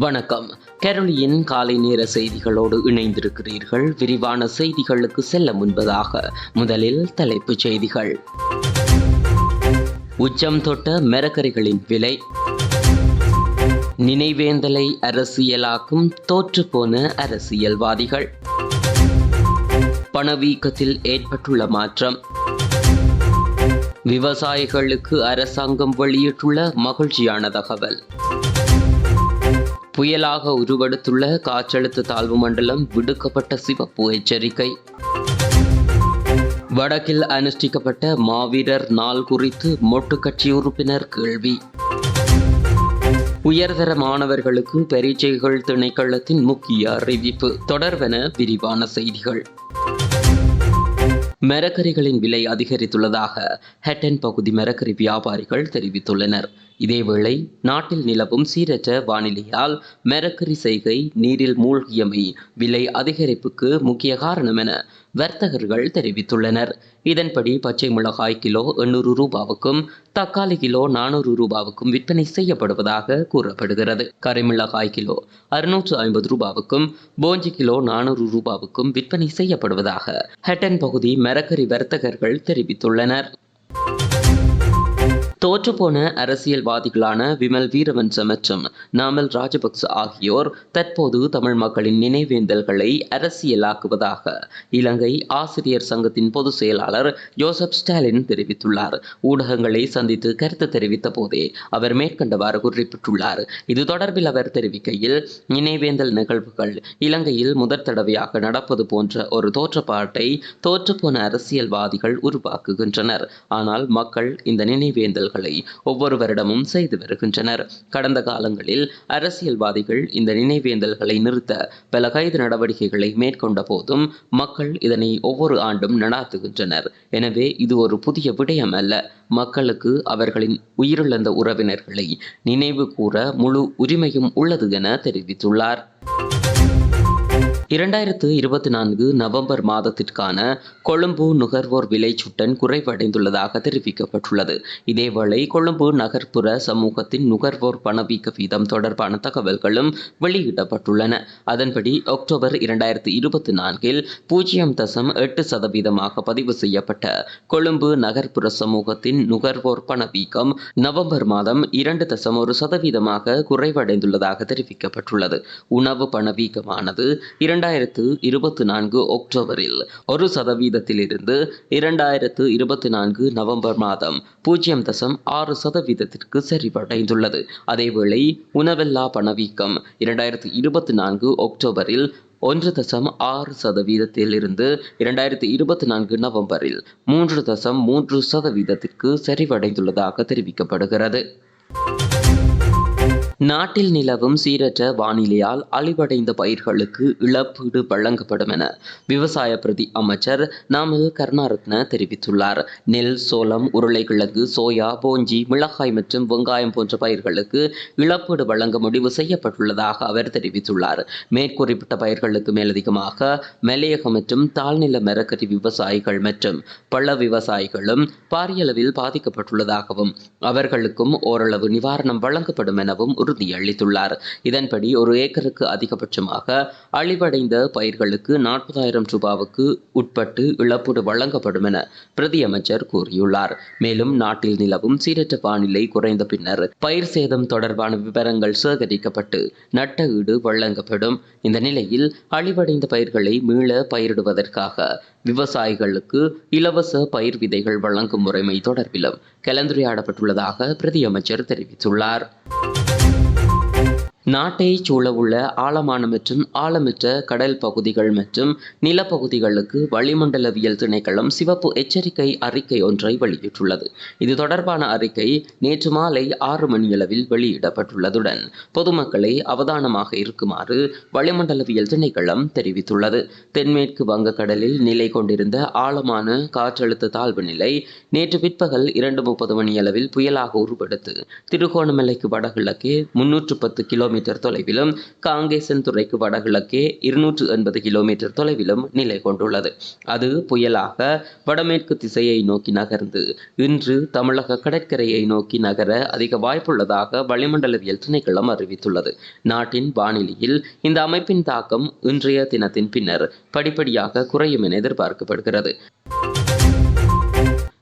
வணக்கம். கெரளியின் காலை நேர செய்திகளோடு இணைந்திருக்கிறீர்கள். விரிவான செய்திகளுக்கு செல்ல முன்பதாக முதலில் தலைப்புச் செய்திகள். உச்சம் தொட்ட மரக்கறிகளின் விலை. நினைவேந்தலை அரசியலாக்கும் தோற்றுப்போன அரசியல்வாதிகள். பணவீக்கத்தில் ஏற்பட்டுள்ள மாற்றம். விவசாயிகளுக்கு அரசாங்கம் வெளியிட்டுள்ள மகிழ்ச்சியான தகவல். புயலாக உருவெடுத்துள்ள காற்றழுத்த தாழ்வு மண்டலம் விடுக்கப்பட்ட சிவப்பு எச்சரிக்கை. வடக்கில் அனுஷ்டிக்கப்பட்ட மாவீரர் நாள் குறித்து மொட்டு கட்சி உறுப்பினர் கேள்வி. உயர்தர மாணவர்களுக்கு பரீட்சைகள் திணைக்களத்தின் முக்கிய அறிவிப்பு. தொடர்வென விரிவான செய்திகள். மரக்கறிகளின் விலை அதிகரித்துள்ளதாக ஹெட்டன் பகுதி மரக்கறி வியாபாரிகள் தெரிவித்துள்ளனர். இதேவேளை நாட்டில் நிலவும் சீரற்ற வானிலையால் மரக்கறி செய்கை நீரில் மூழ்கியமை விலை அதிகரிப்புக்கு முக்கிய காரணம் என வர்த்தகர்கள் தெரிவித்துள்ளனர். இதன்படி பச்சை மிளகாய் கிலோ எண்ணூறு ரூபாவுக்கும் தக்காளி கிலோ நானூறு ரூபாவுக்கும் விற்பனை செய்யப்படுவதாக கூறப்படுகிறது. கரிமிளகாய் கிலோ அறுநூற்று ஐம்பது ரூபாவுக்கும் போஞ்சி கிலோ நானூறு ரூபாவுக்கும் விற்பனை செய்யப்படுவதாக ஹெட்டன் பகுதி மரக்கறி வர்த்தகர்கள் தெரிவித்துள்ளனர். தோற்றுப்போன அரசியல்வாதிகளான விமல் வீரவன்ச மற்றும் நாமல் ராஜபக்ச ஆகியோர் தற்போது தமிழ் மக்களின் நினைவேந்தல்களை அரசியலாக்குவதாக இலங்கை ஆசிரியர் சங்கத்தின் பொதுச் செயலாளர் ஜோசப் ஸ்டாலின் தெரிவித்துள்ளார். ஊடகங்களை சந்தித்து கருத்து தெரிவித்த போதே அவர் மேற்கண்டவாறு குறிப்பிட்டுள்ளார். இது தொடர்பில் அவர் தெரிவிக்கையில் நினைவேந்தல் நிகழ்வுகள் இலங்கையில் முதற் தடவையாக நடப்பது போன்ற ஒரு தோற்றப்பாட்டை தோற்றுப்போன அரசியல்வாதிகள் உருவாக்குகின்றனர். ஆனால் மக்கள் இந்த நினைவேந்தல் நினைவுகளை ஒவ்வொரு வருடமும் செய்து வருகின்றனர். கடந்த காலங்களில் அரசியல்வாதிகள் இந்த நினைவேந்தல்களை நிறுத்த பல கைது நடவடிக்கைகளை மேற்கொண்ட போதும் மக்கள் இதனை ஒவ்வொரு ஆண்டும் நடாத்துகின்றனர். எனவே இது ஒரு புதிய விடயம் அல்ல மக்களுக்கு அவர்களின் உயிரிழந்த உறவினர்களை நினைவு கூற முழு உரிமையும் உள்ளது என தெரிவித்துள்ளார். இரண்டாயிரத்து இருபத்தி நான்கு நவம்பர் மாதத்திற்கான கொழும்பு நுகர்வோர் விலை சுட்டன் குறைவடைந்துள்ளதாக தெரிவிக்கப்பட்டுள்ளது. இதேவேளை கொழும்பு நகர்ப்புற சமூகத்தின் நுகர்வோர் பணவீக்க வீதம் தொடர்பான தகவல்களும் வெளியிடப்பட்டுள்ளன. அதன்படி அக்டோபர் இரண்டாயிரத்து இருபத்தி நான்கில் பூஜ்ஜியம் தசம் எட்டு சதவீதமாக பதிவு செய்யப்பட்ட கொழும்பு நகர்ப்புற சமூகத்தின் நுகர்வோர் பணவீக்கம் நவம்பர் மாதம் இரண்டு தசம் ஒரு சதவீதமாக குறைவடைந்துள்ளதாக தெரிவிக்கப்பட்டுள்ளது. உணவு பணவீக்கமானது இரண்டாயிரத்து இருபத்தி நான்கு அக்டோபரில் ஒரு சதவீதத்திலிருந்து இரண்டாயிரத்து இருபத்தி நான்கு நவம்பர் மாதம் பூஜ்ஜியம் தசம் ஆறு சதவீதத்திற்கு சரிவடைந்துள்ளது அதேவேளை உணவெல்லா பணவீக்கம் இரண்டாயிரத்து இருபத்தி நான்கு அக்டோபரில் ஒன்று தசம் ஆறு சதவீதத்தில் இருந்து இரண்டாயிரத்தி இருபத்தி நான்கு நவம்பரில் மூன்று தசம் மூன்று சதவீதத்திற்கு சரிவடைந்துள்ளதாக தெரிவிக்கப்படுகிறது. நாட்டில் நிலவும் சீரற்ற வானிலையால் அழிவடைந்த பயிர்களுக்கு இழப்பீடு வழங்கப்படும் என விவசாய பிரதி அமைச்சர் நாமல் கருணாரத்ன தெரிவித்துள்ளார். நெல் சோளம் உருளைக்கிழங்கு சோயா போஞ்சி மிளகாய் மற்றும் வெங்காயம் போன்ற பயிர்களுக்கு இழப்பீடு வழங்க முடிவு செய்யப்பட்டுள்ளதாக அவர் தெரிவித்துள்ளார். மேற்குறிப்பிட்ட பயிர்களுக்கு மேலதிகமாக மலையகம் மற்றும் தாழ்நில மரக்கறி விவசாயிகள் மற்றும் பழ விவசாயிகளும் பாரியளவில் பாதிக்கப்பட்டுள்ளதாகவும் அவர்களுக்கும் ஓரளவு நிவாரணம் வழங்கப்படும் எனவும் உறுதியளித்துள்ளார் இதன்படி ஒரு ஏக்கருக்கு அதிகபட்சமாக அழிவடைந்த பயிர்களுக்கு நாற்பதாயிரம் ரூபாவுக்கு உட்பட்டு இழப்பீடு வழங்கப்படும் என பிரதியமைச்சர் கூறியுள்ளார். மேலும் நாட்டில் நிலவும் சீரற்ற வானிலை குறைந்த பின்னர் பயிர் சேதம் தொடர்பான விவரங்கள் சேகரிக்கப்பட்டு நட்ட ஈடு வழங்கப்படும். இந்த நிலையில் அழிவடைந்த பயிர்களை மீள பயிரிடுவதற்காக விவசாயிகளுக்கு இலவச பயிர் விதைகள் வழங்கும் முறைமை தொடர்பிலும் கலந்துரையாடப்பட்டுள்ளதாக பிரதியமைச்சர் தெரிவித்துள்ளார். நாட்டை சூழவுள்ள ஆழமான மற்றும் ஆழமற்ற கடல் பகுதிகள் மற்றும் நிலப்பகுதிகளுக்கு வளிமண்டலவியல் திணைக்களம் சிவப்பு எச்சரிக்கை அறிக்கை ஒன்றை வெளியிட்டுள்ளது. இது தொடர்பான அறிக்கை நேற்று மாலை ஆறு மணியளவில் வெளியிடப்பட்டுள்ளதுடன் பொதுமக்களை அவதானமாக இருக்குமாறு வளிமண்டலவியல் திணைக்களம் தெரிவித்துள்ளது. தென்மேற்கு வங்கக்கடலில் நிலை கொண்டிருந்த ஆழமான காற்றழுத்த தாழ்வு நிலை நேற்று பிற்பகல் இரண்டு முப்பது மணியளவில் புயலாக உருவெடுத்து திருகோணமலைக்கு வடகிழக்கே முன்னூற்று பத்து கிலோ கிலோமீட்டர் தொலைவிலும் காங்கேசன் துறைக்கு வடகிழக்கே இருநூற்று எண்பது கிலோமீட்டர் தொலைவிலும் நிலை கொண்டுள்ளது. அது புயலாக வடமேற்கு திசையை நோக்கி நகர்ந்து இன்று தமிழக கடற்கரையை நோக்கி நகர அதிக வாய்ப்புள்ளதாக வளிமண்டலவியல் திணைக்களம் அறிவித்துள்ளது. நாட்டின் வானிலையில் இந்த அமைப்பின் தாக்கம் இன்றைய தினத்தின் பின்னர் படிப்படியாக குறையும் என எதிர்பார்க்கப்படுகிறது.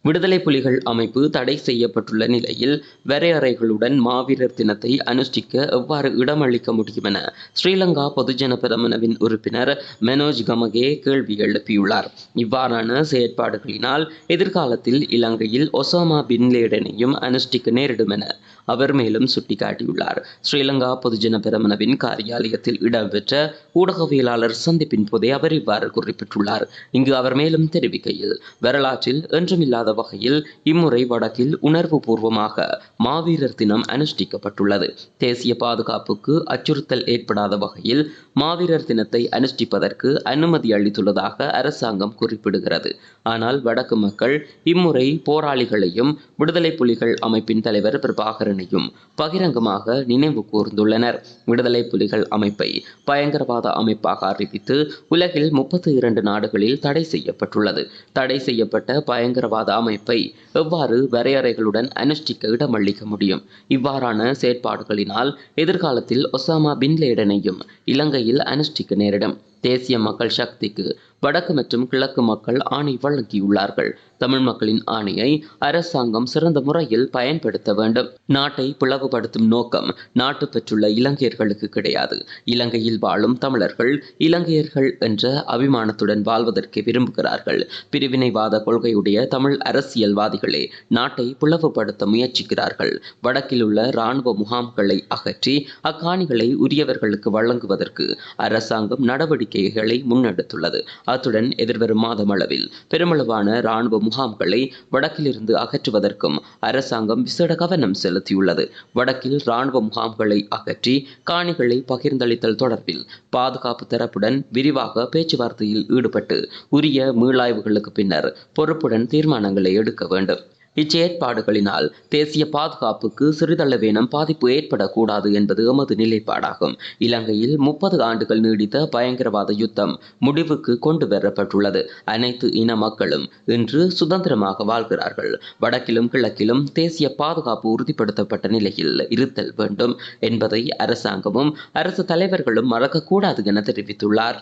விடுதலை புலிகள் அமைப்பு தடை செய்யப்பட்டுள்ள நிலையில் வரையறைகளுடன் மாவீரர் தினத்தை அனுஷ்டிக்க எவ்வாறு இடமளிக்க முடியும் என ஸ்ரீலங்கா பொதுஜன பெரமுனவின் உறுப்பினர் மனோஜ் கமகே கேள்வி எழுப்பியுள்ளார். இவ்வாறான செயற்பாடுகளினால் எதிர்காலத்தில் இலங்கையில் ஒசாமா பின்லேடனையும் அனுஷ்டிக்க நேரிடும் என அவர் மேலும் சுட்டிக்காட்டியுள்ளார். ஸ்ரீலங்கா பொதுஜன பெரமுனவின் காரியாலயத்தில் இடம்பெற்ற ஊடகவியலாளர் சந்திப்பின் போதே அவர் இவ்வாறு குறிப்பிட்டுள்ளார். இங்கு அவர் மேலும் தெரிவிக்கையில் வரலாற்றில் என்றுமில்லாத வகையில் இம்முறை வடக்கில் உணர்வு பூர்வமாக மாவீரர் தினம் அனுஷ்டிக்கப்பட்டுள்ளது. தேசிய பாதுகாப்புக்கு அச்சுறுத்தல் ஏற்படாத வகையில் மாவீரர் தினத்தை அனுஷ்டிப்பதற்கு அனுமதி அளித்துள்ளதாக அரசாங்கம் குறிப்பிடுகிறது. ஆனால் வடக்கு மக்கள் இம்முறை போராளிகளையும் விடுதலை புலிகள் அமைப்பின் தலைவர் பிரபாகரனையும் பகிரங்கமாக நினைவு கூர்ந்துள்ளனர். விடுதலை புலிகள் அமைப்பை பயங்கரவாத அமைப்பாக அறிவித்து உலகில் முப்பத்தி இரண்டு நாடுகளில் தடை செய்யப்பட்டுள்ளது. தடை செய்யப்பட்ட பயங்கரவாத அமைப்பை எவ்வாறு வரையறைகளுடன் அனுஷ்டிக்க இடமளிக்க முடியும்? இவ்வாறான செயற்பாடுகளினால் எதிர்காலத்தில் ஒசாமா பின்லேடனையும் இலங்கையில் அனுஷ்டிக்க நேரிடும். தேசிய மக்கள் சக்திக்கு வடக்கு மற்றும் கிழக்கு மக்கள் ஆணை வழங்கியுள்ளார்கள். தமிழ் மக்களின் ஆணையை அரசாங்கம் சிறந்த முறையில் பயன்படுத்த வேண்டும். நாட்டை பிளவுபடுத்தும் நோக்கம் நாட்டு பெற்றுள்ள இலங்கையர்களுக்கு கிடையாது. இலங்கையில் வாழும் தமிழர்கள் இலங்கையர்கள் என்ற அபிமானத்துடன் வாழ்வதற்கு விரும்புகிறார்கள். பிரிவினைவாத கொள்கையுடைய தமிழ் அரசியல்வாதிகளே நாட்டை பிளவுபடுத்த முயற்சிக்கிறார்கள். வடக்கில் உள்ள இராணுவ முகாம்களை அகற்றி அக்காணிகளை உரியவர்களுக்கு வழங்குவதற்கு அரசாங்கம் நடவடிக்கை நடவடிக்கைகளை முன்னெடுத்துள்ளது. அத்துடன் எதிர்வரும் மாதம் அளவில் பெருமளவான இராணுவ முகாம்களை வடக்கிலிருந்து அகற்றுவதற்கும் அரசாங்கம் விசேட கவனம் செலுத்தியுள்ளது. வடக்கில் இராணுவ முகாம்களை அகற்றி காணிகளை பகிர்ந்தளித்தல் தொடர்பில் பாதுகாப்பு தரப்புடன் விரிவாக பேச்சுவார்த்தையில் ஈடுபட்டு உரிய மீளாய்வுகளுக்கு பின்னர் பொறுப்புடன் தீர்மானங்களை எடுக்க வேண்டும். இச்செயற்பாடுகளினால் தேசிய பாதுகாப்புக்கு சிறிதளவேனும் பாதிப்பு ஏற்படக்கூடாது என்பது எமது நிலைப்பாடாகும். இலங்கையில் முப்பது ஆண்டுகள் நீடித்த பயங்கரவாத யுத்தம் முடிவுக்கு கொண்டு வரப்பட்டுள்ளது. அனைத்து இன மக்களும் இன்று சுதந்திரமாக வாழ்கிறார்கள். வடக்கிலும் கிழக்கிலும் தேசிய பாதுகாப்பு உறுதிப்படுத்தப்பட்ட நிலையில் இருத்தல் வேண்டும் என்பதை அரசாங்கமும் அரசு தலைவர்களும் மறக்கக்கூடாது என தெரிவித்துள்ளார்.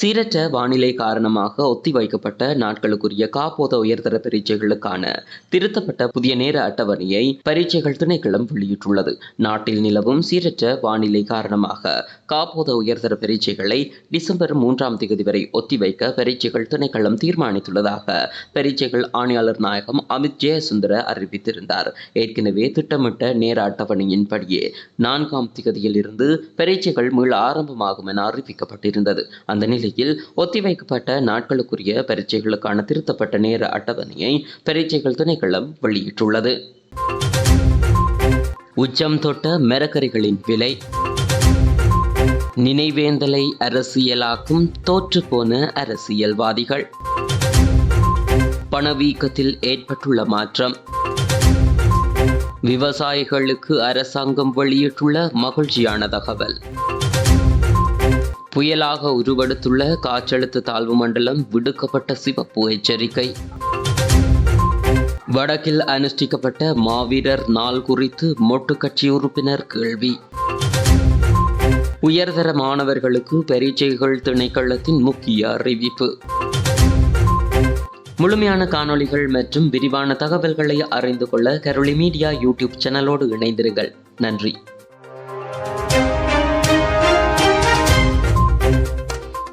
சீரற்ற வானிலை காரணமாக ஒத்திவைக்கப்பட்ட நாட்களுக்குரிய காப்போத உயர்தர பரீட்சைகளுக்கான திருத்தப்பட்ட புதிய நேர அட்டவணையை பரீட்சைகள் திணைக்களம் வெளியிட்டுள்ளது. நாட்டில் நிலவும் சீரற்ற வானிலை காரணமாக காப்போத உயர்தர பரீட்சைகளை டிசம்பர் மூன்றாம் தேதி வரை ஒத்திவைக்க பரீட்சைகள் திணைக்களம் தீர்மானித்துள்ளதாக பரீட்சைகள் ஆணையாளர் நாயகம் அமித் ஜெயசுந்தர அறிவித்திருந்தார். ஏற்கனவே திட்டமிட்ட நேர அட்டவணையின்படியே நான்காம் திகதியில் இருந்து பரீட்சைகள் மீள ஆரம்பமாகும் என அறிவிக்கப்பட்டிருந்தது. அந்த நிலையில் ஒத்திவைக்கப்பட்ட நாட்களுக்குரிய பரீட்சைகளுக்கான திருத்தப்பட்ட நேர அட்டவணையை பரீட்சைகள் திணைக்களம் வெளியிட்டுள்ளது. உச்சம் தொட்ட மரக்கறிகளின் விலை நினைவேந்தலை அரசியலாக்கும் தோற்றுப்போன அரசியல்வாதிகள். பணவீக்கத்தில் ஏற்பட்டுள்ள மாற்றம். விவசாயிகளுக்கு அரசாங்கம் வெளியிட்டுள்ள மகிழ்ச்சியான தகவல். புயலாக உருவெடுத்துள்ள காற்றழுத்த தாழ்வு மண்டலம் விடுக்கப்பட்ட சிவப்பு எச்சரிக்கை. வடக்கில் அனுஷ்டிக்கப்பட்ட மாவீரர் நாள் குறித்து மொட்டு கட்சி உறுப்பினர் கேள்வி. உயர்தர மாணவர்களுக்கு பரீட்சைகள் திணைக்களத்தின் முக்கிய அறிவிப்பு. முழுமையான காணொளிகள் மற்றும் விரிவான தகவல்களை அறிந்து கொள்ள கரோலி மீடியா யூடியூப் சேனலோடு இணைந்திருங்கள். நன்றி.